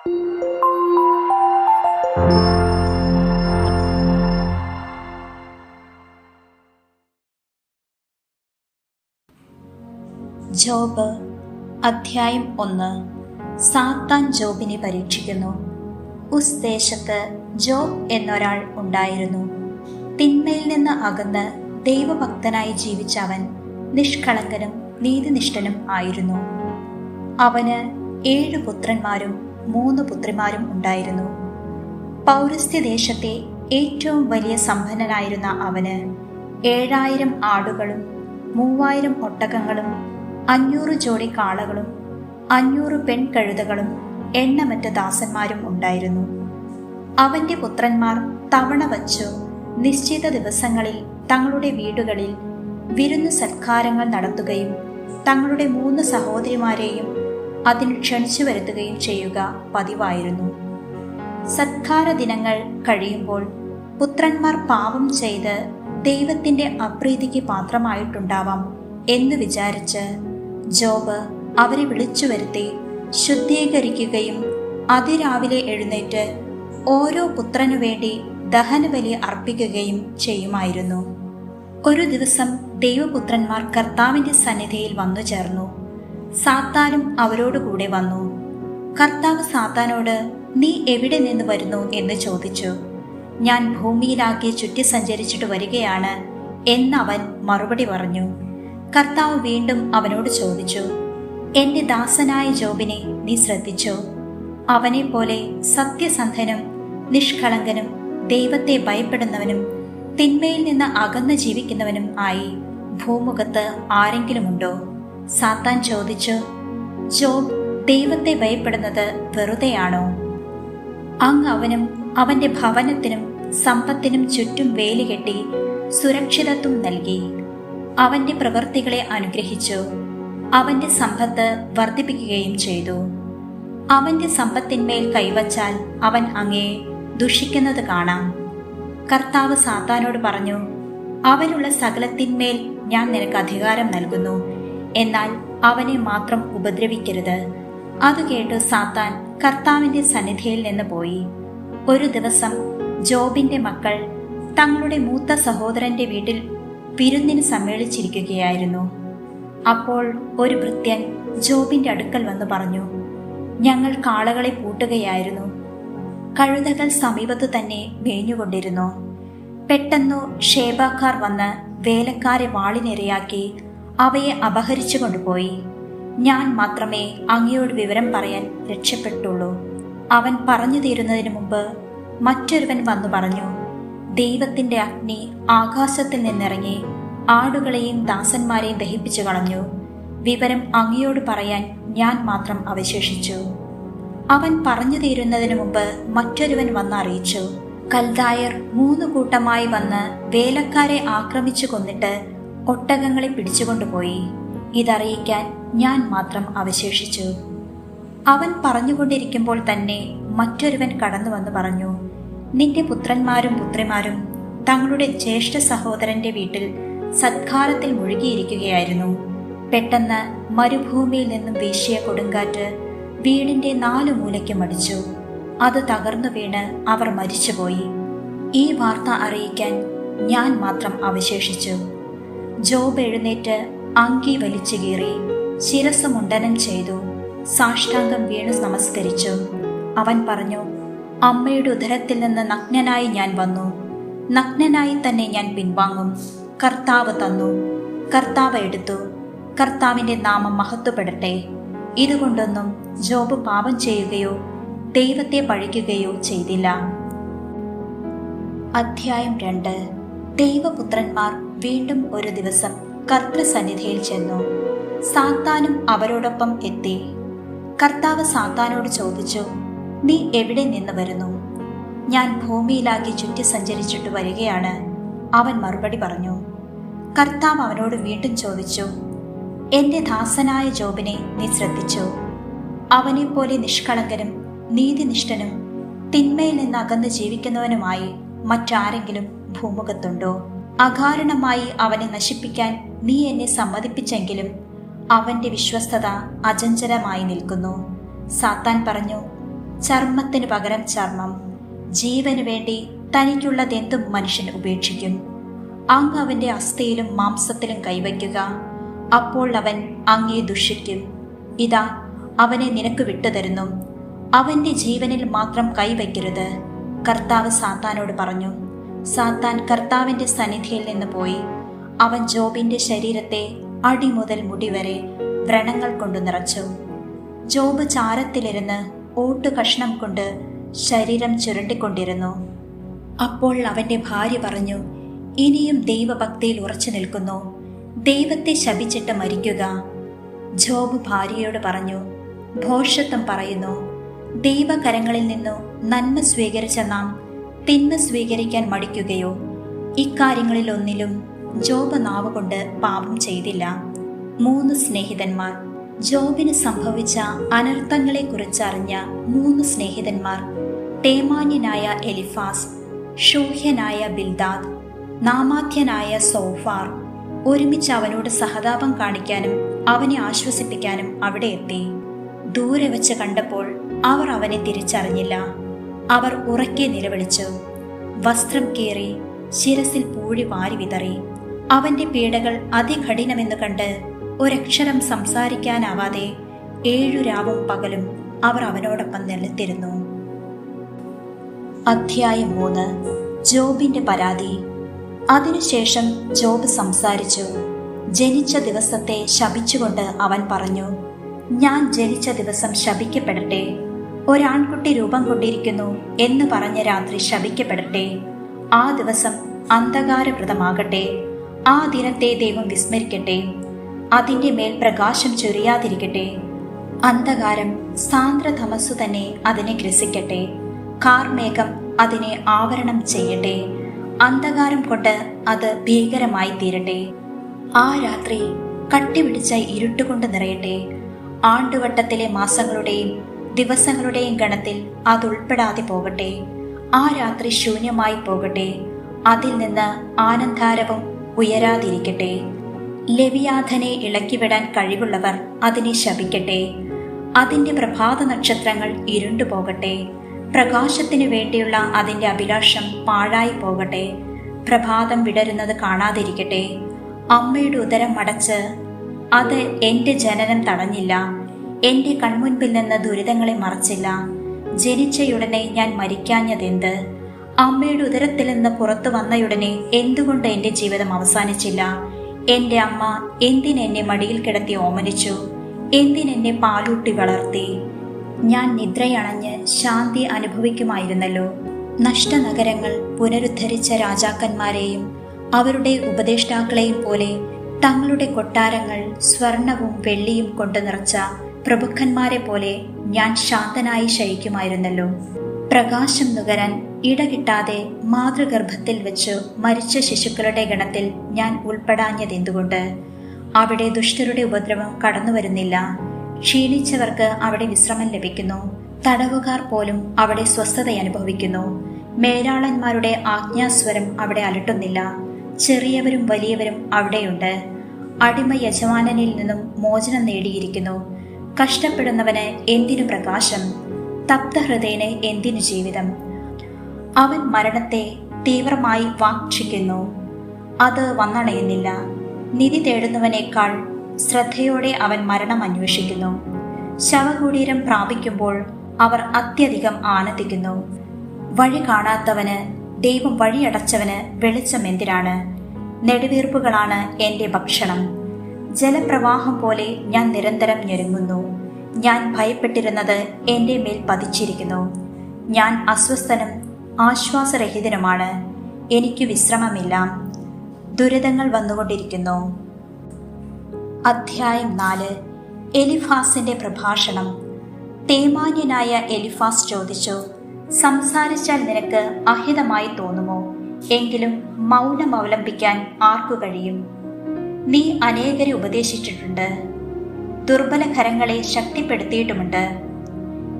Job അധ്യായം ഒന്ന്. സാത്താൻ ജോബിനെ പരീക്ഷിക്കുന്നു. ഉസ് ദേശത്ത് ജോബ് എന്നൊരാൾ ഉണ്ടായിരുന്നു. തിന്മയിൽ നിന്ന് അകന്ന് ദൈവഭക്തനായി ജീവിച്ച അവൻ നിഷ്കളങ്കനും നീതിനിഷ്ഠനും ആയിരുന്നു. അവന് ഏഴ് പുത്രന്മാരും മൂന്ന് പുത്രിമാരും ഉണ്ടായിരുന്നു. പൗരസ്ത്യ ദേശത്തെ ഏറ്റവും വലിയ സമ്പന്നനായിരുന്ന അവന് ഏഴായിരം ആടുകളും മൂവായിരം ഒട്ടകങ്ങളും അഞ്ഞൂറ് ജോഡി കാളകളും അഞ്ഞൂറ് പെൺകഴുതകളും എണ്ണമറ്റ ദാസന്മാരും ഉണ്ടായിരുന്നു. അവന്റെ പുത്രന്മാർ തവണ വച്ചു നിശ്ചിത ദിവസങ്ങളിൽ തങ്ങളുടെ വീടുകളിൽ വിരുന്ന് സൽക്കാരങ്ങൾ നടത്തുകയും തങ്ങളുടെ മൂന്ന് സഹോദരിമാരെയും അതിന് ക്ഷണിച്ചു വരുത്തുകയും ചെയ്യുക പതിവായിരുന്നു. സത്കാര ദിനങ്ങൾ കഴിയുമ്പോൾ പുത്രന്മാർ പാപം ചെയ്ത് ദൈവത്തിന്റെ അപ്രീതിക്ക് പാത്രമായിട്ടുണ്ടാവാം എന്ന് വിചാരിച്ച് ജോബ് അവരെ വിളിച്ചു വരുത്തി ശുദ്ധീകരിക്കുകയും അതിരാവിലെ എഴുന്നേറ്റ് ഓരോ പുത്രനു വേണ്ടി ദഹനബലി അർപ്പിക്കുകയും ചെയ്യുമായിരുന്നു. ഒരു ദിവസം ദൈവപുത്രന്മാർ കർത്താവിന്റെ സന്നിധിയിൽ വന്നു ചേർന്നു സാത്താനും അവരോടുകൂടെ വന്നു. കർത്താവ് സാത്താനോട് നീ എവിടെ നിന്ന് വരുന്നു? എന്ന് ചോദിച്ചു. ഞാൻ ഭൂമിയിലാകെ ചുറ്റി സഞ്ചരിച്ചിട്ട് വരികയാണ് എന്നവൻ മറുപടി പറഞ്ഞു. കർത്താവ് വീണ്ടും അവനോട് ചോദിച്ചു എന്റെ ദാസനായ ജോബിനെ നീ ശ്രദ്ധിച്ചോ? അവനെ പോലെ സത്യസന്ധനും നിഷ്കളങ്കനും ദൈവത്തെ ഭയപ്പെടുന്നവനും തിന്മയിൽ നിന്ന് അകന്ന് ജീവിക്കുന്നവനും ആയി. ഭൂമുഖത്ത് ആരെങ്കിലുമുണ്ടോ? സാത്താൻ ചോദിച്ചു ജോബ് ദൈവത്തെ ഭയപ്പെടുന്നത് വെറുതെയാണോ? അങ്ങ് അവനും അവന്റെ ഭവനത്തിനും സമ്പത്തിനും ചുറ്റും വേലുകെട്ടി സുരക്ഷിതത്വം നൽകി. അവന്റെ പ്രവൃത്തികളെ അനുഗ്രഹിച്ചു. അവന്റെ സമ്പത്ത് വർദ്ധിപ്പിക്കുകയും ചെയ്തു. അവന്റെ സമ്പത്തിന്മേൽ കൈവച്ചാൽ അവൻ അങ്ങേ ദുഷിക്കുന്നത് കാണാം. കർത്താവ് സാത്താനോട് പറഞ്ഞു അവനുള്ള സകലത്തിന്മേൽ ഞാൻ നിനക്ക് അധികാരം നൽകുന്നു. എന്നാൽ അവനെ മാത്രം ഉപദ്രവിക്കരുത്. അത് കേട്ട് സാത്താൻ കർത്താവിന്റെ സന്നിധിയിൽ നിന്ന് പോയി. ഒരു ദിവസം ജോബിന്റെ മക്കൾ തങ്ങളുടെ മൂത്ത സഹോദരന്റെ വീട്ടിൽ വിരുന്നിന് സമ്മേളിച്ചിരിക്കുകയായിരുന്നു. അപ്പോൾ ഒരു ഭൃത്യൻ ജോബിന്റെ അടുക്കൽ വന്ന് പറഞ്ഞു ഞങ്ങൾ കാളകളെ പൂട്ടുകയായിരുന്നു. കഴുതകൾ സമീപത്തു തന്നെ മേഞ്ഞുകൊണ്ടിരുന്നു. പെട്ടെന്നു ഷേബാക്കാർ വന്ന് വേലക്കാരെ വാളിനിരയാക്കി അവയെ അപഹരിച്ചു കൊണ്ടുപോയി. ഞാൻ മാത്രമേ അങ്ങയോട് വിവരം പറയാൻ രക്ഷപ്പെട്ടുള്ളൂ. അവൻ പറഞ്ഞു തീരുന്നതിന് മുമ്പ് മറ്റൊരുവൻ വന്നു പറഞ്ഞു ദൈവത്തിന്റെ അഗ്നി ആകാശത്തിൽ നിന്നിറങ്ങി ആടുകളെയും ദാസന്മാരെയും ദഹിപ്പിച്ചു കളഞ്ഞു. വിവരം അങ്ങയോട് പറയാൻ ഞാൻ മാത്രം അവശേഷിച്ചു. അവൻ പറഞ്ഞു തീരുന്നതിന് മുമ്പ് മറ്റൊരുവൻ വന്ന് അറിയിച്ചു. കൽദായർ മൂന്ന് കൂട്ടമായി വന്ന് വേലക്കാരെ ആക്രമിച്ചു കൊന്നിട്ട് ഒട്ടകങ്ങളെ പിടിച്ചുകൊണ്ടുപോയി. ഇതറിയിക്കാൻ ഞാൻ മാത്രം അവശേഷിച്ചു. അവൻ പറഞ്ഞുകൊണ്ടിരിക്കുമ്പോൾ തന്നെ മറ്റൊരുവൻ കടന്നു വന്ന് പറഞ്ഞു നിന്റെ പുത്രന്മാരും പുത്രിമാരും തങ്ങളുടെ ജ്യേഷ്ഠ സഹോദരന്റെ വീട്ടിൽ സത്കാരത്തിൽ മുഴുകിയിരിക്കുകയായിരുന്നു. പെട്ടെന്ന് മരുഭൂമിയിൽ നിന്നും വീശിയ കൊടുങ്കാറ്റ് വീടിന്റെ നാലു മൂലയ്ക്കും മടിച്ചു. അത് തകർന്നു വീണ് അവർ മരിച്ചുപോയി. ഈ വാർത്ത അറിയിക്കാൻ ഞാൻ മാത്രം അവശേഷിച്ചു. ജോബ് എഴുന്നേറ്റ് അങ്കി വലിച്ചു കീറി ശിരസ് മുണ്ടനം ചെയ്തു. സാഷ്ടാംഗം വീണു നമസ്കരിച്ചു. അവൻ പറഞ്ഞു അമ്മയുടെ ഉദരത്തിൽ നിന്ന് നഗ്നനായി ഞാൻ വന്നു. നഗ്നനായി തന്നെ ഞാൻ പിൻവാങ്ങും. കർത്താവ് തന്നു. കർത്താവ് എടുത്തു. കർത്താവിന്റെ നാമം മഹത്വപ്പെടട്ടെ. ഇതുകൊണ്ടൊന്നും ജോബ് പാപം ചെയ്യുകയോ ദൈവത്തെ പഴിക്കുകയോ ചെയ്തില്ല. അധ്യായം രണ്ട്. ദൈവപുത്രന്മാർ വീണ്ടും ഒരു ദിവസം കർത്തൃസന്നിധിയിൽ ചെന്നു. സാത്താനും അവരോടൊപ്പം എത്തി. കർത്താവ് സാത്താനോട് ചോദിച്ചു നീ എവിടെ നിന്ന് വരുന്നു? ഞാൻ ഭൂമിയിലാക്കി ചുറ്റി സഞ്ചരിച്ചിട്ട് വരികയാണ്. അവൻ മറുപടി പറഞ്ഞു കർത്താവ് അവനോട് വീണ്ടും ചോദിച്ചു എന്റെ ദാസനായ ജോബിനെ നീ ശ്രദ്ധിച്ചു. അവനെപ്പോലെ നിഷ്കളങ്കനും നീതിനിഷ്ഠനും തിന്മയിൽ നിന്ന് അകന്ന് ജീവിക്കുന്നവനുമായി മറ്റാരെങ്കിലും ഭൂമുഖത്തുണ്ടോ? അകാരണമായി അവനെ നശിപ്പിക്കാൻ നീ എന്നെ സമ്മതിപ്പിച്ചെങ്കിലും അവന്റെ വിശ്വസ്തത അചഞ്ചലമായി നിൽക്കുന്നു. സാത്താൻ പറഞ്ഞു ചർമ്മത്തിന് പകരം ചർമ്മം. ജീവന് വേണ്ടി തനിക്കുള്ളതെന്തും മനുഷ്യൻ ഉപേക്ഷിക്കും? അങ്ങ് അവന്റെ അസ്ഥയിലും മാംസത്തിലും കൈവയ്ക്കുക. അപ്പോൾ അവൻ അങ്ങേ ദുഷിക്കും. ഇതാ അവനെ നിനക്ക് വിട്ടുതരുന്നു. അവന്റെ ജീവനിൽ മാത്രം കൈവയ്ക്കരുത്. കർത്താവ് സാത്താനോട് പറഞ്ഞു സാത്താൻ കർത്താവിന്റെ സന്നിധിയിൽ നിന്ന് പോയി. അവൻ ജോബിന്റെ ശരീരത്തെ അടി മുതൽ മുടി വരെ വ്രണങ്ങൾ കൊണ്ട് നിറച്ചു. ജോബ് ചാരത്തിലിരുന്ന് ഓട്ടു കഷ്ണം കൊണ്ട് ശരീരം ചുരണ്ടിക്കൊണ്ടിരുന്നു. അപ്പോൾ അവന്റെ ഭാര്യ പറഞ്ഞു ഇനിയും ദൈവഭക്തിയിൽ ഉറച്ചു നിൽക്കുന്നു. ദൈവത്തെ ശപിച്ചിട്ട് മരിക്കുക. ജോബ് ഭാര്യയോട് പറഞ്ഞു ഭോഷത്വം പറയുന്നു. ദൈവകരങ്ങളിൽ നിന്നു നന്മ സ്വീകരിച്ച നാം തിന്മ സ്വീകരിക്കാൻ മടിക്കുകയോ ഇക്കാര്യങ്ങളിലൊന്നിലും ജോബ് നാവുകൊണ്ട് പാപം ചെയ്തില്ല. മൂന്ന് സ്നേഹിതന്മാർ. ജോബിന് സംഭവിച്ച അനർത്ഥങ്ങളെക്കുറിച്ച് അറിഞ്ഞ മൂന്ന് സ്നേഹിതന്മാർ. തേമാന്യനായ എലിഫാസ് ഷൂഹ്യനായ ബിൽദാദ് നാമാധ്യനായ സോഫാർ. ഒരുമിച്ച് അവനോട് സഹതാപം കാണിക്കാനും അവനെ ആശ്വസിപ്പിക്കാനും അവിടെ എത്തി. ദൂരെ വെച്ച് കണ്ടപ്പോൾ അവർ അവനെ തിരിച്ചറിഞ്ഞില്ല. അവർ ഉറക്കെ നിലവിളിച്ചു വസ്ത്രം കീറി ശിരസിൽ പൂഴി വാരി വിതറി. അവന്റെ പീഡകൾ അതികഠിനമെന്ന് കണ്ട് ഒരക്ഷരം സംസാരിക്കാനാവാതെ ഏഴു രാവും പകലും അവർ അവനോടൊപ്പം നിലത്തിരുന്നു. അധ്യായം മൂന്ന്. ജോബിന്റെ പരാതി. അതിനുശേഷം ജോബ് സംസാരിച്ചു. ജനിച്ച ദിവസത്തെ ശപിച്ചുകൊണ്ട് അവൻ പറഞ്ഞു ഞാൻ ജനിച്ച ദിവസം ശപിക്കപ്പെടട്ടെ. ഒരാൺകുട്ടി രൂപം കൊണ്ടിരിക്കുന്നു എന്ന് പറഞ്ഞ രാത്രി ശപിക്കപ്പെടട്ടെ. ആ ദിവസം അന്ധകാരപ്രദമാകട്ടെ. ആ ദിനത്തെ ദൈവം വിസ്മരിക്കട്ടെ. അതിന്റെ മേൽ പ്രകാശം ചൊരിയാതിരിക്കട്ടെ. അന്ധകാരം സാന്ദ്രതമസ്സു തന്നെ അതിനെ ഗ്രസിക്കട്ടെ. കാർമേഘം അതിനെ ആവരണം ചെയ്യട്ടെ. അന്ധകാരം കൊണ്ട് അത് ഭീകരമായി തീരട്ടെ. ആ രാത്രി കട്ടിപിടിച്ച ഇരുട്ടുകൊണ്ട് നിറയട്ടെ. ആണ്ടുവട്ടത്തിലെ മാസങ്ങളുടെയും ദിവസങ്ങളുടെയും ഗണത്തിൽ അതുൾപ്പെടാതെ പോകട്ടെ. ആ രാത്രി ശൂന്യമായി പോകട്ടെ. അതിൽ നിന്ന് ആനന്ദാരവം ഉയരാതിരിക്കട്ടെ. ലവിയാധനെ ഇളക്കിവിടാൻ കഴിവുള്ളവർ അതിനെ ശപിക്കട്ടെ. അതിന്റെ പ്രഭാത നക്ഷത്രങ്ങൾ ഇരുണ്ടു പോകട്ടെ. പ്രകാശത്തിനു വേണ്ടിയുള്ള അതിന്റെ അഭിലാഷം പാഴായി പോകട്ടെ. പ്രഭാതം വിടരുന്നത് കാണാതിരിക്കട്ടെ. അമ്മയുടെ ഉദരം മടച്ച് അത് എന്റെ ജനനം തടഞ്ഞില്ല. എന്റെ കൺമുൻപിൽ നിന്ന് ദുരിതങ്ങളെ മറച്ചില്ല. ജനിച്ചയുടനെ ഞാൻ മരിക്കാഞ്ഞതെന്ത്? അമ്മയുടെ ഉദരത്തിൽ നിന്ന് പുറത്തു വന്നയുടനെ എന്തുകൊണ്ട് എന്റെ ജീവിതം അവസാനിച്ചില്ല? എന്റെ അമ്മ എന്തിനെന്നെ മടിയിൽ കിടത്തി ഓമനിച്ചു? എന്തിനെന്നെ പാലൂട്ടി വളർത്തി? ഞാൻ നിദ്രയണഞ്ഞ് ശാന്തി അനുഭവിക്കുമായിരുന്നല്ലോ. നഷ്ടനഗരങ്ങൾ പുനരുദ്ധരിച്ച രാജാക്കന്മാരെയും അവരുടെ ഉപദേഷ്ടാക്കളെയും പോലെ തങ്ങളുടെ കൊട്ടാരങ്ങൾ സ്വർണവും വെള്ളിയും കൊണ്ട് നിറച്ച പ്രഭുക്കന്മാരെ പോലെ ഞാൻ ശാന്തനായി ശയിക്കുമായിരുന്നല്ലോ. പ്രകാശം നുകരാൻ ഇടകിട്ടാതെ മാതൃഗർഭത്തിൽ വെച്ച് മരിച്ച ശിശുക്കളുടെ ഗണത്തിൽ ഞാൻ ഉൾപ്പെടാഞ്ഞതെന്തുകൊണ്ട് അവിടെ ദുഷ്ടരുടെ ഉപദ്രവം കടന്നു വരുന്നില്ല. ക്ഷീണിച്ചവർക്ക് അവിടെ വിശ്രമം ലഭിക്കുന്നു. തടവുകാർ പോലും അവിടെ സ്വസ്ഥത അനുഭവിക്കുന്നു. മേലാളന്മാരുടെ ആജ്ഞാസ്വരം അവിടെ അലട്ടുന്നില്ല. ചെറിയവരും വലിയവരും അവിടെയുണ്ട്. അടിമ യജമാനനിൽ നിന്നും മോചനം നേടിയിരിക്കുന്നു. കഷ്ടപ്പെടുന്നവന് എന്തിനു പ്രകാശം? തപ്തഹൃദയന് എന്തിനു ജീവിതം? അവൻ മരണത്തെ തീവ്രമായി വാക്ഷിക്കുന്നു. അത് വന്നണയുന്നില്ല നിധി തേടുന്നവനേക്കാൾ ശ്രദ്ധയോടെ അവൻ മരണം അന്വേഷിക്കുന്നു. ശവകുടീരം പ്രാപിക്കുമ്പോൾ അവർ അത്യധികം ആനന്ദിക്കുന്നു. വഴി കാണാത്തവന് ദൈവം വഴിയടച്ചവന് വെളിച്ചം എന്തിനാണ്? നെടുവീർപ്പുകളാണ് എന്റെ ഭക്ഷണം. ജലപ്രവാഹം പോലെ ഞാൻ നിരന്തരം ഞെരുങ്ങുന്നു. ഞാൻ ഭയപ്പെട്ടിരുന്നത് എന്റെ മേൽ പതിച്ചിരിക്കുന്നു. ഞാൻ അസ്വസ്ഥനും ആശ്വാസരഹിതനുമാണ്. എനിക്ക് വിശ്രമമില്ല. ദുരിതങ്ങൾ വന്നുകൊണ്ടിരിക്കുന്നു. അധ്യായം നാല്. എലിഫാസിന്റെ പ്രഭാഷണം. തേമാന്യനായ എലിഫാസ് ചോദിച്ചു സംസാരിച്ചാൽ നിനക്ക് അഹിതമായി തോന്നുമോ? എങ്കിലും മൗനം അവലംബിക്കാൻ ആർക്കു കഴിയും? നീ അനേകരെ ഉപദേശിച്ചിട്ടുണ്ട്. ദുർബല ഖരങ്ങളെ ശക്തിപ്പെടുത്തിയിട്ടുമുണ്ട്.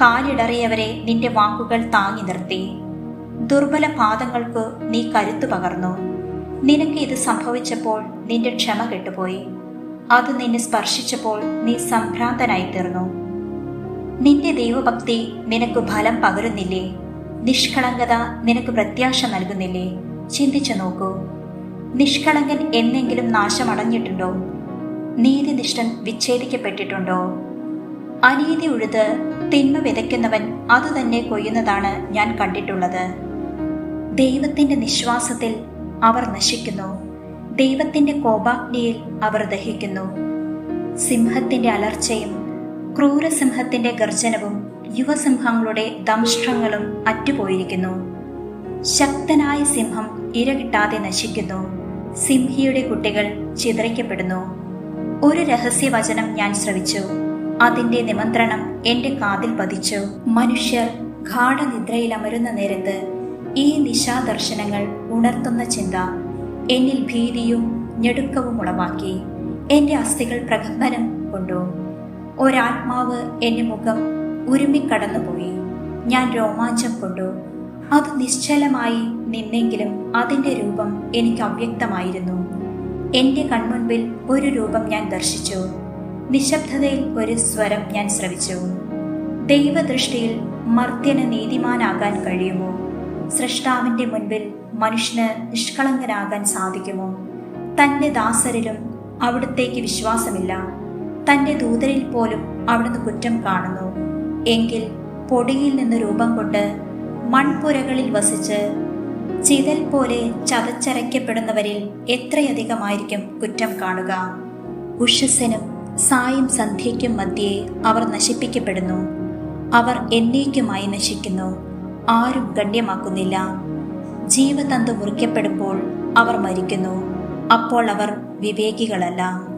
കാലിടറിയവരെ നിന്റെ വാക്കുകൾ താങ്ങി നിർത്തി. ദുർബല പാദങ്ങൾക്ക് നീ കരുത്തു പകർന്നു. നിനക്ക് ഇത് സംഭവിച്ചപ്പോൾ നിന്റെ ക്ഷമ കെട്ടുപോയി. അത് നിന്നെ സ്പർശിച്ചപ്പോൾ നീ സംഭ്രാന്തനായി തീർന്നു. നിന്റെ ദൈവഭക്തി നിനക്ക് ഫലം പകരുന്നില്ലേ? നിഷ്കളങ്കത നിനക്ക് പ്രത്യാശ നൽകുന്നില്ലേ? ചിന്തിച്ചു നോക്കൂ. നിഷ്കളങ്കൻ എന്നെങ്കിലും നാശമടഞ്ഞിട്ടുണ്ടോ? നീതിനിഷ്ഠൻ വിച്ഛേദിക്കപ്പെട്ടിട്ടുണ്ടോ? അനീതി ഉഴുത് തിന്മ വിതയ്ക്കുന്നവൻ അതുതന്നെ കൊയ്യുന്നതാണ് ഞാൻ കണ്ടിട്ടുള്ളത്. ദൈവത്തിന്റെ നിശ്വാസത്തിൽ അവർ നശിക്കുന്നു. ദൈവത്തിന്റെ കോപാഗ്നിയിൽ അവർ ദഹിക്കുന്നു. സിംഹത്തിന്റെ അലർച്ചയും ക്രൂരസിംഹത്തിന്റെ ഗർജനവും യുവസിംഹങ്ങളുടെ ദംഷ്ട്രങ്ങളും അറ്റുപോയിരിക്കുന്നു. ശക്തനായ സിംഹം ഇരകിട്ടാതെ നശിക്കുന്നു. സിംഹിയുടെ കുട്ടികൾ ചിതറിക്കപ്പെടുന്നു. ഒരു രഹസ്യവചനം ഞാൻ ശ്രവിച്ചു. അതിന്റെ നിമന്ത്രണം എന്റെ കാതിൽ പതിച്ചു. മനുഷ്യർ ഗാഠനിദ്രയിൽ അമരുന്ന നേരത്ത് ഈ നിശാദർശനങ്ങൾ ഉണർത്തുന്ന ചിന്ത എന്നിൽ ഭീതിയും ഞെടുക്കവും ഉളവാക്കി എന്റെ അസ്ഥികൾ പ്രകമ്പനം കൊണ്ടു. ഒരാത്മാവ് എന്റെ മുഖം ഉരുമിക്കടന്നുപോയി. ഞാൻ രോമാഞ്ചം കൊണ്ടു. അത് നിശ്ചലമായി നിന്നെങ്കിലും അതിന്റെ രൂപം എനിക്ക് അവ്യക്തമായിരുന്നു. എന്റെ കൺമുൻപിൽ ഒരു രൂപം ഞാൻ ദർശിച്ചു. നിശബ്ദതയിൽ ഒരു സ്വരം ഞാൻ ശ്രവിച്ചു ദൈവദൃഷ്ടിയിൽ മർത്യന് നീതിമാനാകാൻ കഴിയുമോ? സൃഷ്ടാവിന്റെ മുൻപിൽ മനുഷ്യന് നിഷ്കളങ്കനാകാൻ സാധിക്കുമോ? തന്റെ ദാസരിലും അവിടുത്തേക്ക് വിശ്വാസമില്ല. തന്റെ ദൂതരിൽ പോലും അവിടുന്ന് കുറ്റം കാണുന്നു. എങ്കിൽ പൊടിയിൽ നിന്ന് രൂപം കൊണ്ട് മൺപുരകളിൽ വസിച്ച് ചിതൽ പോലെ ചതച്ചരയ്ക്കപ്പെടുന്നവരിൽ എത്രയധികമായിരിക്കും കുറ്റം കാണുക? ഉഷസ്സിനും സായും സന്ധ്യയ്ക്കും മധ്യേ അവർ നശിപ്പിക്കപ്പെടുന്നു. അവർ എന്നേക്കുമായി നശിക്കുന്നു. ആരും ഗണ്യമാക്കുന്നില്ല. ജീവതന്തു മുറിക്കപ്പെടുമ്പോൾ അവർ മരിക്കുന്നു. അപ്പോൾ അവർ വിവേകികളല്ല.